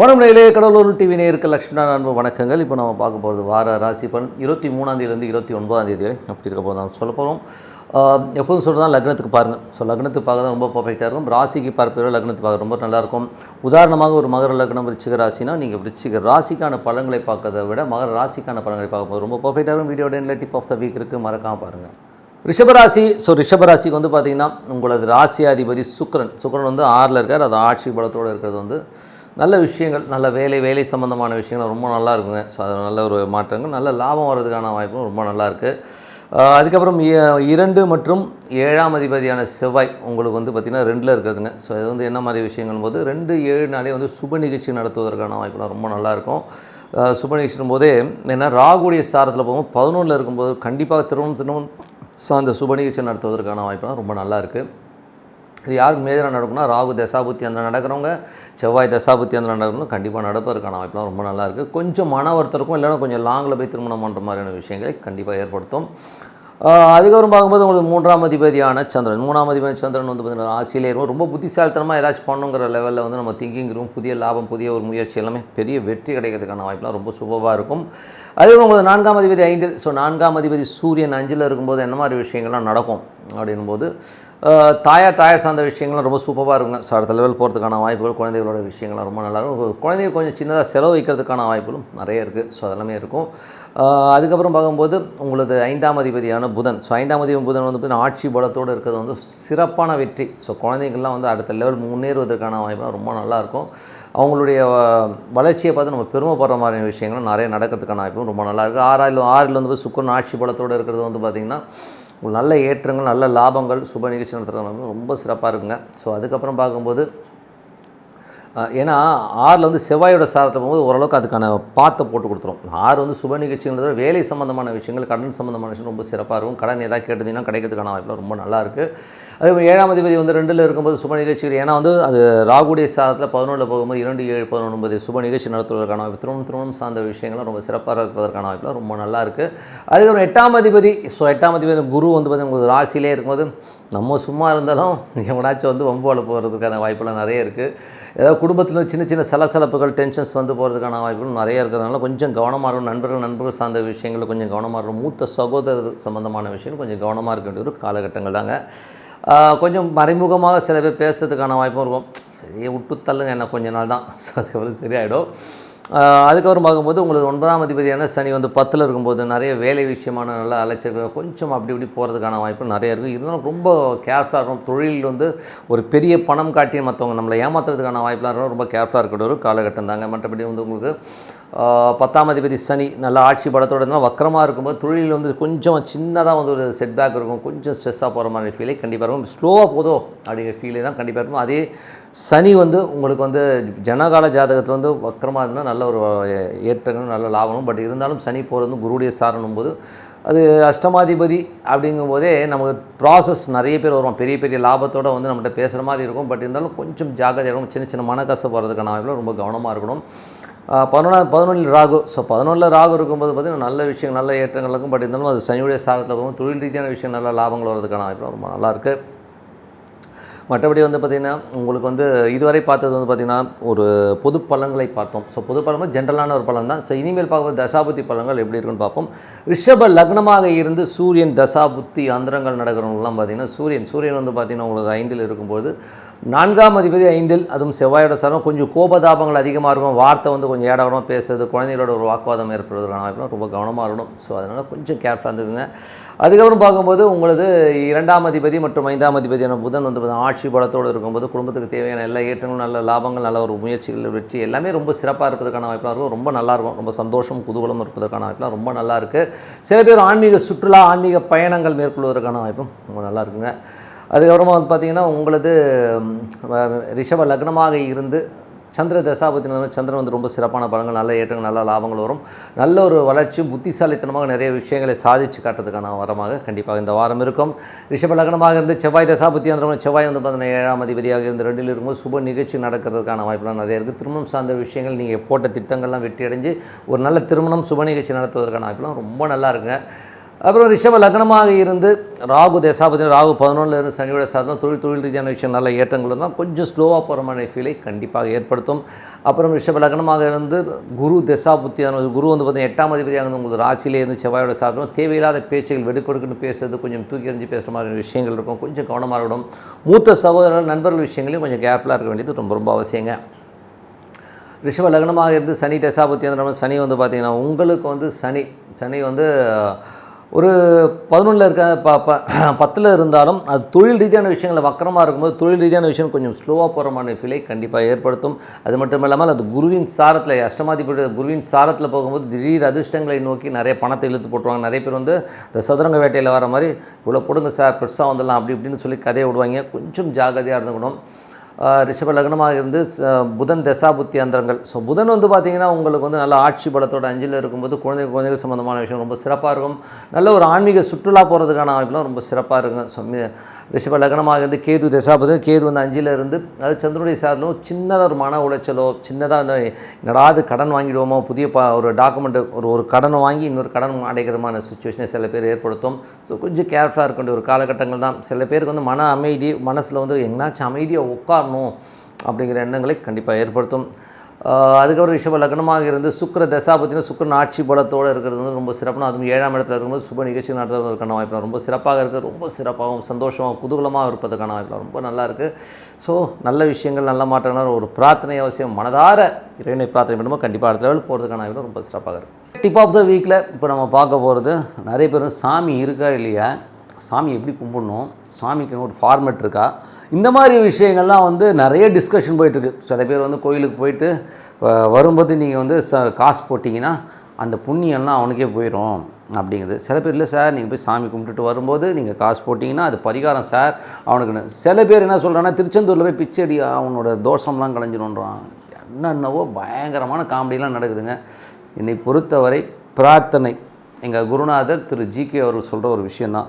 வணக்கம் கடலூர் டிவி நேருக்கு லக்ஷ்மணா அன்பு வணக்கங்கள். இப்போ நம்ம பார்க்க போகிறது வார ராசி பலன். இருபத்தி மூணாந்தேதியிலேருந்து இருபத்தி ஒன்பதாம் தேதி வரை அப்படி இருக்க போது நம்ம சொல்ல போகிறோம் எப்போதும் சொல்கிறதா லக்னத்துக்கு பாருங்கள் ஸோ லக்னத்துக்கு பார்க்க தான் ரொம்ப பர்ஃபெக்டாக இருக்கும். ராசிக்கு பார்ப்பதை லக்னத்துக்கு பார்க்க ரொம்ப நல்லாயிருக்கும் உதாரணமாக ஒரு மகர லக்னம் விருச்சிக ராசினா நீங்கள் விருச்சிக ராசிக்கான பழங்களை பார்க்கறதை விட மகர ராசிக்கான பழங்களை பார்க்கும்போது ரொம்ப பர்ஃபெக்டாக இருக்கும். வீடியோட எண்டில் டிப் ஆஃப் த வீக் இருக்குது மறக்காமல் பாருங்கள் ரிஷபராசி ஸோ ரிஷபராசிக்கு வந்து பார்த்திங்கன்னா உங்களது ராசியாதிபதி சுக்கரன். சுக்கரன் வந்து ஆறில் இருக்கார். அது ஆட்சி பலத்தோடு இருக்கிறது வந்து நல்ல விஷயங்கள் நல்ல வேலை வேலை சம்மந்தமான விஷயங்கள் ரொம்ப நல்லா இருக்குங்க. ஸோ அது நல்ல ஒரு மாற்றங்கள் நல்ல லாபம் வர்றதுக்கான வாய்ப்பும் ரொம்ப நல்லா இருக்குது அதுக்கப்புறம் இரண்டு மற்றும் ஏழாம் அதிபதியான செவ்வாய் உங்களுக்கு வந்து பார்த்திங்கன்னா ரெண்டில் இருக்கிறதுங்க ஸோ இது வந்து என்ன மாதிரி விஷயங்கள் போது ரெண்டு ஏழு நாளே வந்து சுப நிகழ்ச்சி நடத்துவதற்கான வாய்ப்புலாம் ரொம்ப நல்லாயிருக்கும் சுப நிகழ்ச்சியும் போதே என்ன ராகுடைய சாரத்தில் போகும்போது பதினொன்றில் இருக்கும்போது கண்டிப்பாக திருமணம் திருமணம் சார்ந்த சுப நிகழ்ச்சி நடத்துவதற்கான வாய்ப்புலாம் ரொம்ப நல்லா இருக்குது இது யாருக்கு மேஜராக நடக்கும்னா ராகு தசாபுத்தி அந்த நடக்கிறவங்க செவ்வாய் தசாபுத்தி அந்த நடக்கிறவங்க கண்டிப்பாக நடப்பதற்கான வாய்ப்புலாம் ரொம்ப நல்லா கொஞ்சம் மன ஒருத்தருக்கும் இல்லைன்னா கொஞ்சம் லாங்கில் போய் திருமணம் பண்ணுற மாதிரியான விஷயங்களை கண்டிப்பாக ஏற்படுத்தும். அதுக்கப்புறம் பார்க்கும்போது உங்களுக்கு மூன்றாம் அதிபதியான சந்திரன். மூணாம் அதிபதி சந்திரன் வந்து பார்த்தீங்கன்னா ஆசையிலே இருக்கும் ரொம்ப புத்திசாலித்தனமாக ஏதாச்சும் பண்ணுங்கிற லெவலில் வந்து நம்ம திங்கிங் இருக்கும் புதிய லாபம் புதிய ஒரு முயற்சி எல்லாமே பெரிய வெற்றி கிடைக்கிறதுக்கான வாய்ப்புலாம் ரொம்ப சுபமாக இருக்கும். அதே உங்களுக்கு நான்காம் அதிபதி ஐந்தில் ஸோ நான்காம் அதிபதி சூரியன் அஞ்சில் இருக்கும்போது என்ன மாதிரி விஷயங்கள்லாம் நடக்கும்? அப்படின்போது போது தாயார் தாயார் சார்ந்த விஷயங்கள்லாம் ரொம்ப சூப்பராக இருக்குங்க. ஸோ அடுத்த லெவல் போகிறதுக்கான வாய்ப்புகள் குழந்தைகளோட விஷயங்கள்லாம் ரொம்ப நல்லா இருக்கும். குழந்தைங்க கொஞ்சம் சின்னதாக செலவு வைக்கிறதுக்கான வாய்ப்புகளும் நிறைய இருக்குது ஸோ அதெல்லாமே இருக்கும். அதுக்கப்புறம் பார்க்கும்போது உங்களது ஐந்தாம் அதிபதியான புதன். ஸோ ஐந்தாம் அதிபதி புதன் வந்து பார்த்தீங்கன்னா ஆட்சி பலத்தோடு இருக்கிறது வந்து சிறப்பான வெற்றி. ஸோ குழந்தைங்கள்லாம் வந்து அடுத்த லெவல் முன்னேறுவதற்கான வாய்ப்புலாம் ரொம்ப நல்லாயிருக்கும் அவங்களுடைய வளர்ச்சியை பார்த்து நம்ம பெருமைப்படுற மாதிரியான விஷயங்களும் நிறைய நடக்கிறதுக்கான வாய்ப்பும் ரொம்ப நல்லாயிருக்கும் இருக்குது ஆறாயில் ஆறில் வந்து சுக்கரன் ஆட்சி பலத்தோடு இருக்கிறது வந்து பார்த்திங்கன்னா நல்ல ஏற்றங்கள் நல்ல லாபங்கள் சுப நிகழ்ச்சி நடத்துறது ரொம்ப சிறப்பாக இருக்குங்க. ஸோ அதுக்கப்புறம் பார்க்கும்போது ஏன்னா ஆறில் வந்து செவ்வாயோட சாரத்தை போகும்போது ஓரளவுக்கு அதுக்கான பாத்தை போட்டு கொடுத்துரும். ஆறு வந்து சுப நிகழ்ச்சிங்கிறத வேலை சம்மந்தமான விஷயங்கள் கடன் சம்மந்தமான விஷயம் ரொம்ப சிறப்பாக இருக்கும். கடன் எதாவது கேட்டதுன்னா கிடைக்கிறதுக்கான வாய்ப்புலாம் ரொம்ப நல்லா இருக்குது அதே மாதிரி ஏழாம் அதிபதி வந்து ரெண்டில் இருக்கும்போது சுப நிகழ்ச்சிகள் ஏன்னா வந்து அது ராகுடைய சாதத்தில் பதினொன்றில் போகும்போது இரண்டு ஏழு பதினொன்பது சுப நிகழ்ச்சி நடத்துவதற்கான வாய்ப்பு திருமணம் திருமணம் சார்ந்த விஷயங்கள்லாம் ரொம்ப சிறப்பாக இருப்பதற்கான வாய்ப்புலாம் ரொம்ப நல்லா இருக்குது அதுக்கப்புறம் எட்டாம் அதிபதி ஸோ எட்டாம் அதிபதி குரு வந்து பார்த்தீங்கன்னா உங்களுக்கு ராசியிலே இருக்கும்போது நம்ம சும்மா இருந்தாலும் எவனாச்சும் வந்து வம்போல போகிறதுக்கான வாய்ப்பெல்லாம் நிறைய இருக்குது ஏதாவது குடும்பத்தில் சின்ன சின்ன சலசலப்புகள் டென்ஷன்ஸ் வந்து போகிறதுக்கான வாய்ப்புகள் நிறைய இருக்கிறதுனால கொஞ்சம் கவனமாக இருக்கணும். நண்பர்கள் நண்பர்கள் சார்ந்த விஷயங்களில் கொஞ்சம் கவனமாக இருக்கணும். மூத்த சகோதரர் சம்மந்தமான விஷயம் கொஞ்சம் கவனமாக இருக்க வேண்டிய ஒரு காலகட்டங்கள் தாங்க. கொஞ்சம் மறைமுகமாக சில பேர் பேசுறதுக்கான வாய்ப்பும் இருக்கும். சரி விட்டு தள்ளுங்க என்ன கொஞ்ச நாள் தான் ஸோ அதுக்கப்புறம் சரியாயிடும். அதுக்கப்புறம் பார்க்கும்போது உங்களுக்கு ஒன்பதாம் அதிபதியான சனி வந்து பத்தில் இருக்கும்போது நிறைய வேலை விஷயமான நல்ல அலைச்சல்கள் கொஞ்சம் அப்படி இப்படி போகிறதுக்கான வாய்ப்பு நிறைய இருக்குது இருந்தாலும் ரொம்ப கேர்ஃபுல்லாக இருக்கும் தொழில் வந்து ஒரு பெரிய பணம் காட்டி மற்றவங்க நம்மளை ஏமாத்துறதுக்கான வாய்ப்புலாம் இருக்கும் ரொம்ப கேர்ஃபுல்லாக இருக்கக்கூடிய ஒரு காலகட்டம் தாங்க. மற்றபடி வந்து உங்களுக்கு பத்தாம் அதிபதி சனி நல்லா ஆட்சி படத்தோட இருந்தால் வக்கரமாக இருக்கும்போது தொழிலில் வந்து கொஞ்சம் சின்னதாக வந்து ஒரு செட்பேக் இருக்கும். கொஞ்சம் ஸ்ட்ரெஸ்ஸாக போகிற மாதிரி ஃபீலே கண்டிப்பாக இருக்கும். ஸ்லோவாக போதோ அப்படிங்கிற ஃபீலே தான் கண்டிப்பாக இருக்கும். அதே சனி வந்து உங்களுக்கு வந்து ஜனகால ஜாதகத்தில் வந்து வக்கரமாக இருந்தால் நல்ல ஒரு ஏற்றங்களும் நல்ல லாபமும். பட் இருந்தாலும் சனி போகிறது வந்து குருடைய சாரணும் போது அது அஷ்டமாதிபதி அப்படிங்கும்போதே நமக்கு ப்ராசஸ் நிறைய பேர் வருவோம் பெரிய பெரிய லாபத்தோடு வந்து நம்மகிட்ட பேசுகிற மாதிரி இருக்கும். பட் இருந்தாலும் கொஞ்சம் ஜாக்கிரதையாக இருக்கும் சின்ன சின்ன மனக்கசை போகிறதுக்கான ரொம்ப கவனமாக இருக்கணும். பதினொன்றா பதினொன்றில் ராகு. ஸோ பதினொன்றில் ராகு இருக்கும்போது பார்த்திங்கன்னா நல்ல விஷயம் நல்ல ஏற்றங்கள் இருக்கும் பட் இருந்தாலும் அது சனியுடைய சாகத்தில் போகும். தொழில் ரீதியான விஷயம் நல்ல லாபங்கள் வர்றதுக்கான வாய்ப்பு ரொம்ப நல்லா இருக்குது மற்றபடி வந்து பார்த்திங்கன்னா உங்களுக்கு வந்து இதுவரை பார்த்தது வந்து பார்த்திங்கன்னா ஒரு பொது பலன்களை பார்த்தோம். ஸோ பொது பலன் ஜென்ரலான ஒரு பலன் தான். ஸோ இனிமேல் பார்க்கும்போது தசாபுத்தி பலன்கள் எப்படி இருக்குன்னு பார்ப்போம். ரிஷப லக்னமாக இருந்து சூரியன் தசாபுத்தி அந்தரங்கள் நடக்கிறவங்களாம் பார்த்திங்கன்னா சூரியன் சூரியன் வந்து பார்த்திங்கன்னா உங்களுக்கு ஐந்தில் இருக்கும்போது நான்காம் அதிபதி ஐந்தில் அதுவும் செவ்வாயோட சாரம் கொஞ்சம் கோபதாபங்கள் அதிகமாக இருக்கும். வார்த்தை வந்து கொஞ்சம் ஏடாகமாக பேசுறது குழந்தைகளோட ஒரு வாக்குவாதம் ஏற்படுவதற்கான வாய்ப்புலாம் ரொம்ப கவனமாக இருக்கணும். ஸோ அதனால் கொஞ்சம் கேர்ஃபுல்லாக இருந்துக்குங்க. அதுக்கப்புறம் பார்க்கும்போது உங்களது இரண்டாம் அதிபதி மற்றும் ஐந்தாம் அதிபதியான புதன் வந்து பார்த்தீங்கன்னா ஆட்சி பலத்தோடு இருக்கும்போது குடும்பத்துக்கு தேவையான எல்லா ஏற்றங்களும் நல்ல லாபங்கள் நல்ல ஒரு முயற்சிகள் வெற்றி எல்லாமே ரொம்ப சிறப்பாக இருப்பதற்கான வாய்ப்பாக இருக்கும். ரொம்ப நல்லாயிருக்கும் ரொம்ப சந்தோஷம் குதூகலம் இருப்பதற்கான வாய்ப்பெலாம் ரொம்ப நல்லா இருக்குது சில பேர் ஆன்மீக சுற்றுலா ஆன்மீக பயணங்கள் மேற்கொள்வதற்கான வாய்ப்பும் ரொம்ப நல்லா இருக்குங்க. அதுக்கப்புறமா வந்து பார்த்திங்கன்னா உங்களது ரிஷப லக்னமாக இருந்து சந்திர தசாபதி சந்திரன் வந்து ரொம்ப சிறப்பான பலங்கள் நல்ல ஏற்றங்கள் நல்ல லாபங்கள் வரும். நல்ல ஒரு வளர்ச்சி புத்திசாலித்தனமாக நிறைய விஷயங்களை சாதிச்சு காட்டுறதுக்கான வாரமாக கண்டிப்பாக இந்த வாரம் இருக்கும். ரிஷப லக்னமாக இருந்து செவ்வாய் தசாபத்தி அந்த செவ்வாய் வந்து பார்த்தீங்கன்னா ஏழாம் அதிபதியாக இருந்து ரெண்டில் இருக்கும்போது சுப நிகழ்ச்சி நடக்கிறதுக்கான வாய்ப்புலாம் நிறைய இருக்குது திருமணம் சார்ந்த விஷயங்கள் நீங்கள் போட்ட திட்டங்கள்லாம் வெற்றி அடைஞ்சு ஒரு நல்ல திருமணம் சுப நிகழ்ச்சி நடத்துவதற்கான வாய்ப்புலாம் ரொம்ப நல்லா இருக்குங்க. அப்புறம் ரிஷப லக்னமாக இருந்து ராகு தசாபதி ராகு பதினொன்றில் இருந்து சனியோட சாதனம் தொழில் தொழில் ரீதியான விஷயம் நல்ல ஏற்றங்கள் தான் கொஞ்சம் ஸ்லோவாக போகிற மாதிரி ஃபீலை கண்டிப்பாக ஏற்படுத்தும். அப்புறம் ரிஷப லக்னமாக இருந்து குரு தசாபுத்தியான குரு வந்து பார்த்தீங்கன்னா எட்டாம் அதிபதியாக இருந்து உங்களுக்கு ராசியிலே இருந்து செவ்வாயோட சாதனம் தேவையில்லாத பேச்சுகள் வெடுக்கொடுக்குன்னு பேசுறது கொஞ்சம் தூக்கி எறிஞ்சு பேசுகிற மாதிரி விஷயங்கள் இருக்கும். கொஞ்சம் கவனமாக இருக்கணும். மூத்த சகோதரர்கள் நண்பர்கள் விஷயங்களையும் கொஞ்சம் கேர்ஃபுல்லாக இருக்க வேண்டியது ரொம்ப ரொம்ப அவசியங்க. ரிஷப லக்னமாக இருந்து சனி தசாபுத்தி அந்த சனி வந்து பார்த்திங்கன்னா உங்களுக்கு வந்து சனி சனி வந்து ஒரு பதினொன்றில் இருக்க ப ப பத்தில் இருந்தாலும் அது தொழில் ரீதியான விஷயங்கள் வக்கரமாக இருக்கும்போது தொழில் ரீதியான விஷயம் கொஞ்சம் ஸ்லோவாக போகிற மாதிரி ஃபீலை கண்டிப்பாக ஏற்படுத்தும். அது மட்டும் இல்லாமல் அது குருவின் சாரத்தில் அஷ்டமாதிபதி குருவின் சாரத்தில் போகும்போது திடீர் அதிர்ஷ்டங்களை நோக்கி நிறைய பணத்தை இழுத்து போட்டுருவாங்க. நிறைய பேர் வந்து இந்த சதுரங்க வேட்டையில் வர மாதிரி இவ்வளோ போடுங்க சார் பெருசாக வந்துடலாம் அப்படி இப்படின்னு சொல்லி கதையை விடுவாங்க. கொஞ்சம் ஜாகிரதையாக இருந்துக்கணும். ரிஷப லக்னமாக இருந்து ச- புதன் தசாபுத்தி அந்தரங்கள். ஸோ புதன் வந்து பார்த்திங்கன்னா உங்களுக்கு வந்து நல்ல ஆட்சி பலத்தோட அஞ்சில் இருக்கும்போது குழந்தை குழந்தைகள் சம்மந்தமான விஷயம் ரொம்ப சிறப்பாக இருக்கும். நல்ல ஒரு ஆன்மீக சுற்றுலா போகிறதுக்கான வாய்ப்புலாம் ரொம்ப சிறப்பாக இருக்கும். ஸோ ரிஷப லக்னமாக இருந்து கேது தசாபுதி கேது வந்து அஞ்சில் இருந்து அது சந்திரனுடைய சாதலும் சின்னதாக ஒரு மன உளைச்சலோ சின்னதாக அந்த என்னடாது கடன் வாங்கிடுவோமோ புதிய பா ஒரு டாக்குமெண்ட் ஒரு ஒரு கடன் வாங்கி இன்னொரு கடன் அடைக்கிறமான சுச்சுவேஷனை சில பேர் ஏற்படுத்தும். ஸோ கொஞ்சம் கேர்ஃபுல்லாக இருக்க வேண்டிய ஒரு காலகட்டங்கள் தான். சில பேருக்கு வந்து மன அமைதி மனசில் வந்து எங்கேனாச்சும் அமைதியாக உட்கார் ஆகணும் அப்படிங்கிற எண்ணங்களை கண்டிப்பாக ஏற்படுத்தும். அதுக்கப்புறம் ரிஷப லக்னமாக இருந்து சுக்கிர பார்த்திங்கன்னா சுக்கரன் ஆட்சி பலத்தோடு இருக்கிறது வந்து ரொம்ப சிறப்பாக அதுவும் ஏழாம் இடத்துல இருக்கும்போது சுப நிகழ்ச்சி நடத்துவதற்கான வாய்ப்பு. ரொம்ப சிறப்பாக இருக்குது ரொம்ப சிறப்பாகவும் சந்தோஷமாகவும் குதூகலமாக இருப்பதற்கான வாய்ப்பு ரொம்ப நல்லா இருக்குது ஸோ நல்ல விஷயங்கள் நல்ல மாற்றங்கள் ஒரு பிரார்த்தனை அவசியம். மனதார இறைவனை பிரார்த்தனை பண்ணுமோ கண்டிப்பாக அடுத்த லெவல் போகிறதுக்கான வாய்ப்பு ரொம்ப சிறப்பாக இருக்குது டிப் ஆஃப் த வீக்கில் இப்போ நம்ம பார்க்க போகிறது நிறைய பேர் சாமி இருக்கா இல்லையா? சாமி எப்படி கும்பிடணும்? சாமிக்கு ஒரு ஃபார்மெட் இருக்கா? இந்த மாதிரி விஷயங்கள்லாம் வந்து நிறைய டிஸ்கஷன் போயிட்டுருக்கு. சில பேர் வந்து கோயிலுக்கு போயிட்டு வரும்போது நீங்கள் வந்து ச காசு போட்டிங்கன்னா அந்த புண்ணியம்லாம் அவனுக்கே போயிடும் அப்படிங்கிறது சில பேர் இல்லை சார் நீங்கள் போய் சாமி கும்பிட்டுட்டு வரும்போது நீங்கள் காசு போட்டிங்கன்னா அது பரிகாரம் சார் அவனுக்குன்னு. சில பேர் என்ன சொல்கிறாங்கன்னா திருச்செந்தூரில் போய் பிச்சடி அவனோட தோஷம்லாம் கலைஞ்சிடும்ன்றான். என்னென்னவோ பயங்கரமான காமெடிலாம் நடக்குதுங்க. என்னை பொறுத்தவரை பிரார்த்தனை. எங்கள் குருநாதர் திரு ஜிகே அவர் சொல்கிற ஒரு விஷயந்தான்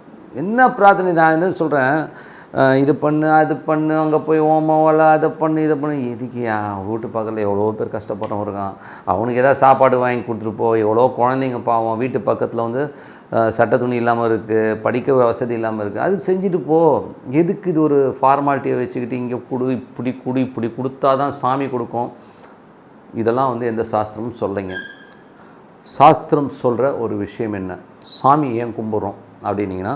என்ன பிரார்த்தனை நான் என்ன சொல்கிறேன் இது பண்ணு அது பண்ணு அங்கே போய் ஓமம் அதை பண்ணு இதை பண்ணு. எதுக்கியா வீட்டு பக்கத்தில் எவ்வளோ பேர் கஷ்டப்பட்டவன் இருக்கான். அவனுக்கு எதாவது சாப்பாடு வாங்கி கொடுத்துட்டு போ. எவ்வளோ குழந்தைங்க பாவம். வீட்டு பக்கத்தில் வந்து சட்ட சட்டை துணி இல்லாமல் இருக்குது படிக்க வசதி இல்லாமல் இருக்குது அது செஞ்சுட்டு போ. எதுக்கு இது ஒரு ஃபார்மாலிட்டியை வச்சுக்கிட்டு இங்கே கொடு இப்படி கொடு இப்படி கொடுத்தா தான் சாமி கொடுக்கும்? இதெல்லாம் வந்து எந்த சாஸ்திரமும் சொல்லைங்க சாஸ்திரம் சொல்கிற ஒரு விஷயம் என்ன? சாமி ஏன் கும்பிட்றோம்? அப்படின்னிங்கன்னா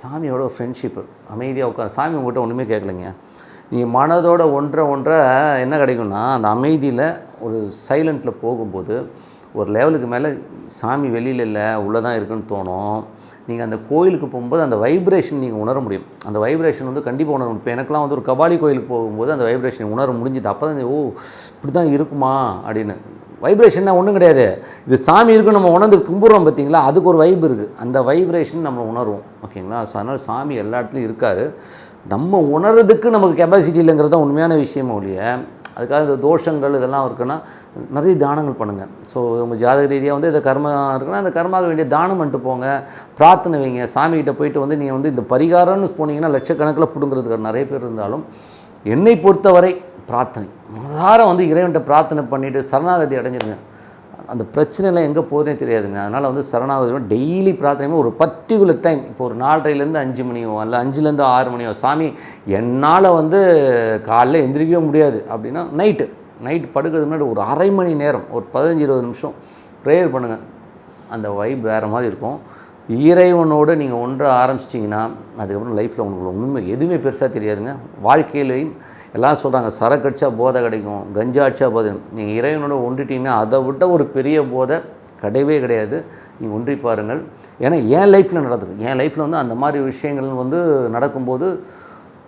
சாமியோட ஒரு ஃப்ரெண்ட்ஷிப்பு அமைதியாக உட்காந்து சாமி உங்கள்கிட்ட ஒன்றுமே கேட்கலைங்க நீங்கள் மனதோட ஒன்றை ஒன்றை என்ன கிடைக்கும்னா அந்த அமைதியில் ஒரு சைலண்ட்டில் போகும்போது ஒரு லெவலுக்கு மேலே சாமி வெளியில் இல்லை உள்ளே தான் இருக்குன்னு தோணும். நீங்கள் அந்த கோயிலுக்கு போகும்போது அந்த வைப்ரேஷன் நீங்கள் உணர முடியும். அந்த வைப்ரேஷன் வந்து கண்டிப்பாக உணர முடியும். இப்போ எனக்குலாம் வந்து ஒரு கபாலி கோயிலுக்கு போகும்போது அந்த வைப்ரேஷன் உணர முடிஞ்சுது. அப்போ தான் ஓ இப்படி தான் இருக்குமா அப்படின்னு. வைப்ரேஷன்னா ஒன்றும் கிடையாது. இது சாமி இருக்கு நம்ம உணர்ந்து கும்பிட்றோம் பார்த்தீங்களா? அதுக்கு ஒரு வைப் இருக்குது அந்த வைப்ரேஷன் நம்ம உணர்வோம். ஓகேங்களா? ஸோ அதனால் சாமி எல்லா இடத்துலையும் இருக்கார். நம்ம உணர்றதுக்கு நமக்கு கெப்பாசிட்டி இல்லைங்கிறது தான் உண்மையான விஷயம் ஒழிய அதுக்காக இந்த தோஷங்கள் இதெல்லாம் இருக்குன்னா நிறைய தானங்கள் பண்ணுங்கள் ஸோ உங்கள் ஜாதக ரீதியாக வந்து இந்த கர்மா இருக்குன்னா அந்த கர்மாவுக்கு வேண்டிய தானம் பண்ணிட்டு போங்க. பிரார்த்தனை வைங்க. சாமிகிட்ட போயிட்டு வந்து நீங்கள் வந்து இந்த பரிகாரம்னு போனீங்கன்னா லட்சக்கணக்கில் பிடுங்கிறதுக்கு நிறைய பேர் இருந்தாலும் என்னை பொறுத்தவரை பிரார்த்தனை. மனதார வந்து இறைவன்கிட்ட பிரார்த்தனை பண்ணிவிட்டு சரணாகதி அடைஞ்சிருங்க. அந்த பிரச்சனைலாம் எங்கே போகிறதே தெரியாதுங்க. அதனால் வந்து சரணாகதி டெய்லி பிரார்த்தனையுமே ஒரு பர்டிகுலர் டைம் இப்போ ஒரு நாலரைலேருந்து அஞ்சு மணியோ அல்ல அஞ்சுலேருந்து ஆறு மணியோ சாமி என்னால் வந்து காலைல எந்திரிக்கவே முடியாது. அப்படின்னா நைட்டு நைட் படுக்கிறதுக்கு முன்னாடி ஒரு அரை மணி நேரம் ஒரு பதினஞ்சு இருபது நிமிஷம் ப்ரேயர் பண்ணுங்கள் அந்த வைப் வேறு மாதிரி இருக்கும். இறைவனோடு நீங்கள் ஒன்று ஆரம்பிச்சிட்டிங்கன்னா அதுக்கப்புறம் லைஃப்பில் உங்களுக்கு உண்மை எதுவுமே பெருசாக தெரியாதுங்க. வாழ்க்கையிலையும் எல்லாம் சொல்கிறாங்க சரக்கு போதை கிடைக்கும் கஞ்சா அடிச்சா போதை நீங்கள் இறைவனோட ஒன்றிட்டீங்கன்னா அதை விட்ட ஒரு பெரிய போதை கிடையவே கிடையாது. நீங்கள் ஒன்றி பாருங்கள். ஏன்னா என் லைஃப்பில் நடந்தது. என் லைஃப்பில் வந்து அந்த மாதிரி விஷயங்கள் வந்து நடக்கும்போது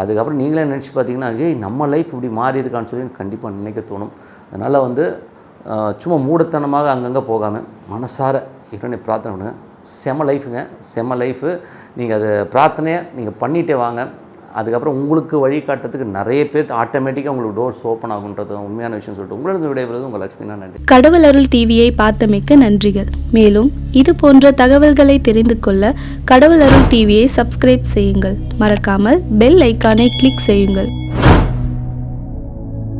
அதுக்கப்புறம் நீங்களே நினச்சி பார்த்தீங்கன்னா ஏய் நம்ம லைஃப் இப்படி மாறி இருக்கான்னு சொல்லி கண்டிப்பாக நினைக்க தோணும். அதனால் வந்து சும்மா மூடத்தனமாக அங்கங்கே போகாமல் மனசார இறைவனை பிரார்த்தனை பண்ணுங்கள் செம லைஃபுங்க செம லைஃபு நீங்கள் அதை பிரார்த்தனையை நீங்கள் பண்ணிகிட்டே வாங்க. அதுக்கப்புறம் உங்களுக்கு வழிகாட்டுறதுக்கு நிறைய பேர் ஆட்டோமேட்டிக்காக உங்களுக்கு டோர்ஸ் ஓப்பன் ஆகுன்றது உண்மையான விஷயம் சொல்லிட்டு உங்களது விடைபெறுவது உங்கள் லட்சுமி நன்றி. கடவுள் அருள் டிவியை பார்த்தமைக்க நன்றிகள். மேலும் இது போன்ற தகவல்களை தெரிந்து கொள்ள கடவுள் அருள் டிவியை சப்ஸ்கிரைப் செய்யுங்கள். மறக்காமல் பெல் ஐக்கானை கிளிக் செய்யுங்கள்.